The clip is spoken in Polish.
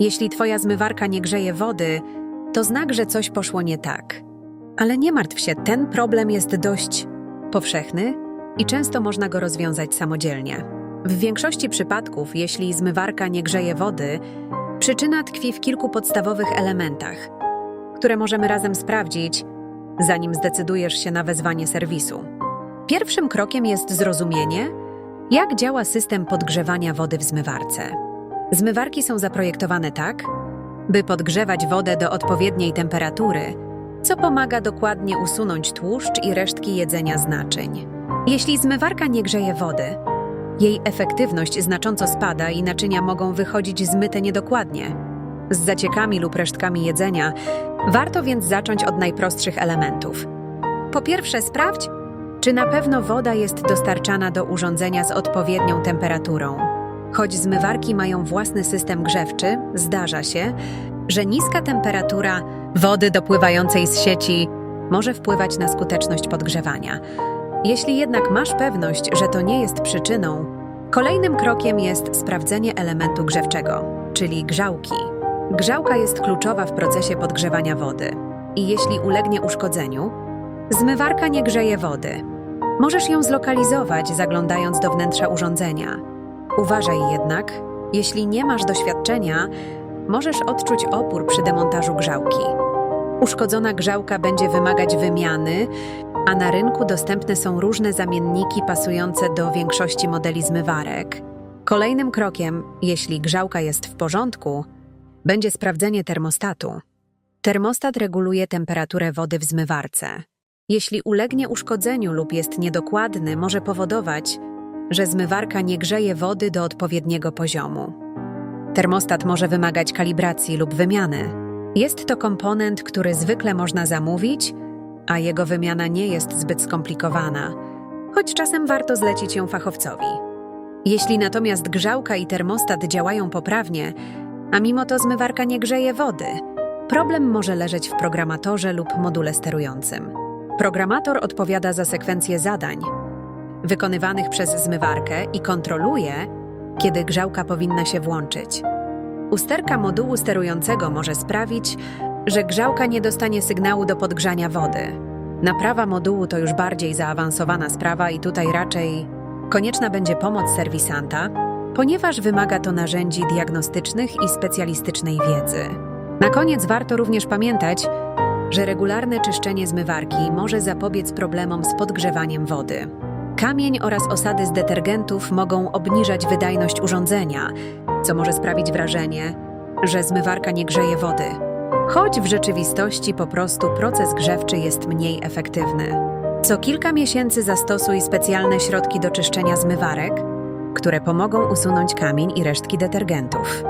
Jeśli twoja zmywarka nie grzeje wody, to znak, że coś poszło nie tak. Ale nie martw się, ten problem jest dość powszechny i często można go rozwiązać samodzielnie. W większości przypadków, jeśli zmywarka nie grzeje wody, przyczyna tkwi w kilku podstawowych elementach, które możemy razem sprawdzić, zanim zdecydujesz się na wezwanie serwisu. Pierwszym krokiem jest zrozumienie, jak działa system podgrzewania wody w zmywarce. Zmywarki są zaprojektowane tak, by podgrzewać wodę do odpowiedniej temperatury, co pomaga dokładnie usunąć tłuszcz i resztki jedzenia z naczyń. Jeśli zmywarka nie grzeje wody, jej efektywność znacząco spada i naczynia mogą wychodzić zmyte niedokładnie. Z zaciekami lub resztkami jedzenia warto więc zacząć od najprostszych elementów. Po pierwsze, sprawdź, czy na pewno woda jest dostarczana do urządzenia z odpowiednią temperaturą. Choć zmywarki mają własny system grzewczy, zdarza się, że niska temperatura wody dopływającej z sieci może wpływać na skuteczność podgrzewania. Jeśli jednak masz pewność, że to nie jest przyczyną, kolejnym krokiem jest sprawdzenie elementu grzewczego, czyli grzałki. Grzałka jest kluczowa w procesie podgrzewania wody i jeśli ulegnie uszkodzeniu, zmywarka nie grzeje wody. Możesz ją zlokalizować, zaglądając do wnętrza urządzenia. Uważaj jednak, jeśli nie masz doświadczenia, możesz odczuć opór przy demontażu grzałki. Uszkodzona grzałka będzie wymagać wymiany, a na rynku dostępne są różne zamienniki pasujące do większości modeli zmywarek. Kolejnym krokiem, jeśli grzałka jest w porządku, będzie sprawdzenie termostatu. Termostat reguluje temperaturę wody w zmywarce. Jeśli ulegnie uszkodzeniu lub jest niedokładny, może powodować, że zmywarka nie grzeje wody do odpowiedniego poziomu. Termostat może wymagać kalibracji lub wymiany. Jest to komponent, który zwykle można zamówić, a jego wymiana nie jest zbyt skomplikowana, choć czasem warto zlecić ją fachowcowi. Jeśli natomiast grzałka i termostat działają poprawnie, a mimo to zmywarka nie grzeje wody, problem może leżeć w programatorze lub module sterującym. Programator odpowiada za sekwencję zadań wykonywanych przez zmywarkę i kontroluje, kiedy grzałka powinna się włączyć. Usterka modułu sterującego może sprawić, że grzałka nie dostanie sygnału do podgrzania wody. Naprawa modułu to już bardziej zaawansowana sprawa i tutaj raczej konieczna będzie pomoc serwisanta, ponieważ wymaga to narzędzi diagnostycznych i specjalistycznej wiedzy. Na koniec warto również pamiętać, że regularne czyszczenie zmywarki może zapobiec problemom z podgrzewaniem wody. Kamień oraz osady z detergentów mogą obniżać wydajność urządzenia, co może sprawić wrażenie, że zmywarka nie grzeje wody. Choć w rzeczywistości po prostu proces grzewczy jest mniej efektywny. Co kilka miesięcy zastosuj specjalne środki do czyszczenia zmywarek, które pomogą usunąć kamień i resztki detergentów.